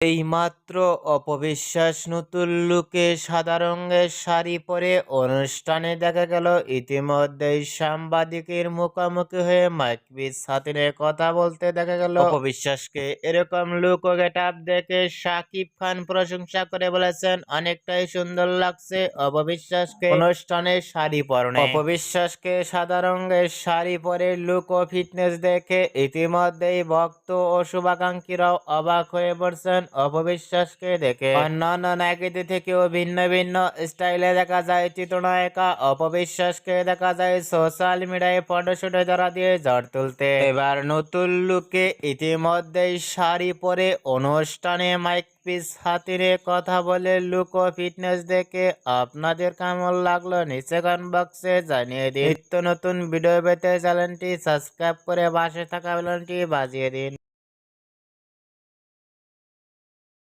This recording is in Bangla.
এইমাত্র অপবিশ্বাস নতুন লুকে সাদা রঙের শাড়ি পরে অনুষ্ঠানে দেখা গেল ইতিমধ্যেই সাংবাদিকের মুখোমুখি হয়ে মাইকবিস হাতিনে কথা বলতে দেখা গেল। অপবিশ্বাসকে এরকম লুক ও গেট আপ দেখে সাকিব খান প্রশংসা করে বলেছেন অনেকটাই সুন্দর লাগছে অপবিশ্বাসকে। অনুষ্ঠানে শাড়ি পরনে। অপবিশ্বাসকে সাদা রঙের শাড়ি পরে লুক ও ফিটনেস দেখে ইতিমধ্যেই ভক্ত ও শুভাকাঙ্ক্ষীরাও অবাক হয়ে পড়ছেন। অপবিশ্বাসকে দেখে। অন্যান্য নায়িকাদের থেকেও ভিন্ন ভিন্ন স্টাইলে দেখা যায় চিত্রনায়িকা অপবিশ্বাসকে দেখা যায় সোশ্যাল মিডিয়ায় ফটোশুটে ধরা দিয়ে ঝড় তুলতে। এবার নতুন লুকে ইতিমধ্যেই শাড়ি পরে অনুষ্ঠানে মাইক পিস হাতিরে কথা বলে লুক ও ফিটনেস দেখে আপনাদের কেমন লাগল নিচে কমেন্ট বক্সে জানিয়ে দিন। নিত্য নতুন ভিডিও পেতে চ্যানেলটি সাবস্ক্রাইব করে পাশে থাকা বেলনটি বাজিয়ে দিন।